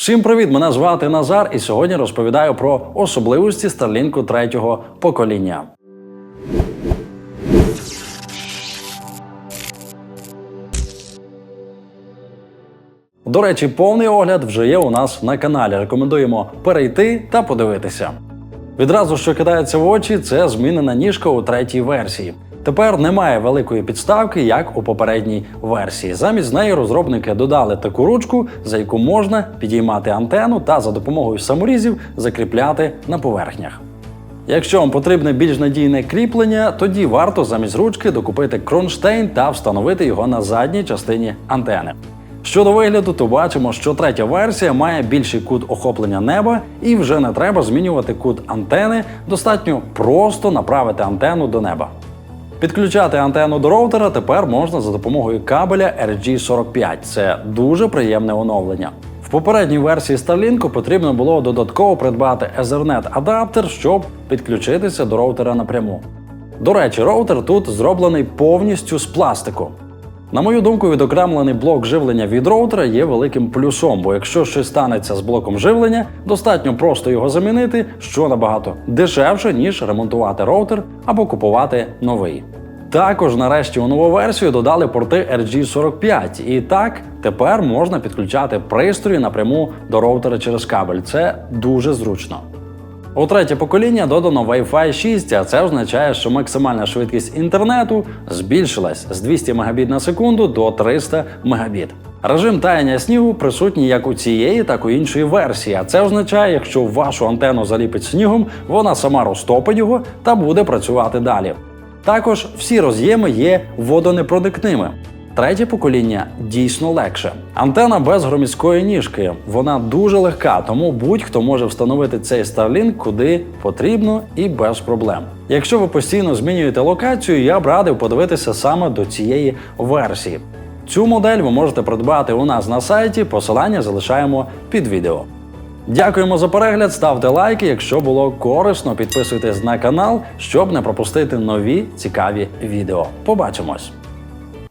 Всім привіт! Мене звати Назар, і сьогодні розповідаю про особливості Starlink третього покоління. До речі, повний огляд вже є у нас на каналі. Рекомендуємо перейти та подивитися. Відразу, що кидається в очі, це змінена ніжка у третій версії. Тепер немає великої підставки, як у попередній версії. Замість неї розробники додали таку ручку, за яку можна підіймати антенну та за допомогою саморізів закріпляти на поверхнях. Якщо вам потрібне більш надійне кріплення, тоді варто замість ручки докупити кронштейн та встановити його на задній частині антени. Щодо вигляду, то бачимо, що третя версія має більший кут охоплення неба і вже не треба змінювати кут антени, достатньо просто направити антенну до неба. Підключати антенну до роутера тепер можна за допомогою кабеля RG45. Це дуже приємне оновлення. В попередній версії Starlink потрібно було додатково придбати Ethernet адаптер, щоб підключитися до роутера напряму. До речі, роутер тут зроблений повністю з пластику. На мою думку, відокремлений блок живлення від роутера є великим плюсом, бо якщо щось станеться з блоком живлення, достатньо просто його замінити, що набагато дешевше, ніж ремонтувати роутер або купувати новий. Також нарешті у нову версію додали порти RG45, і так тепер можна підключати пристрої напряму до роутера через кабель. Це дуже зручно. У третє покоління додано Wi-Fi 6, а це означає, що максимальна швидкість інтернету збільшилась з 200 Мбіт на секунду до 300 Мбіт. Режим таяння снігу присутній як у цієї, так і у іншої версії. А це означає, якщо вашу антенну заліпить снігом, вона сама розтопить його та буде працювати далі. Також всі роз'єми є водонепроникними. Третє покоління дійсно легше. Антена без громіської ніжки. Вона дуже легка, тому будь-хто може встановити цей Starlink куди потрібно і без проблем. Якщо ви постійно змінюєте локацію, я б радив подивитися саме до цієї версії. Цю модель ви можете придбати у нас на сайті. Посилання залишаємо під відео. Дякуємо за перегляд, ставте лайки, якщо було корисно, підписуйтесь на канал, щоб не пропустити нові цікаві відео. Побачимось!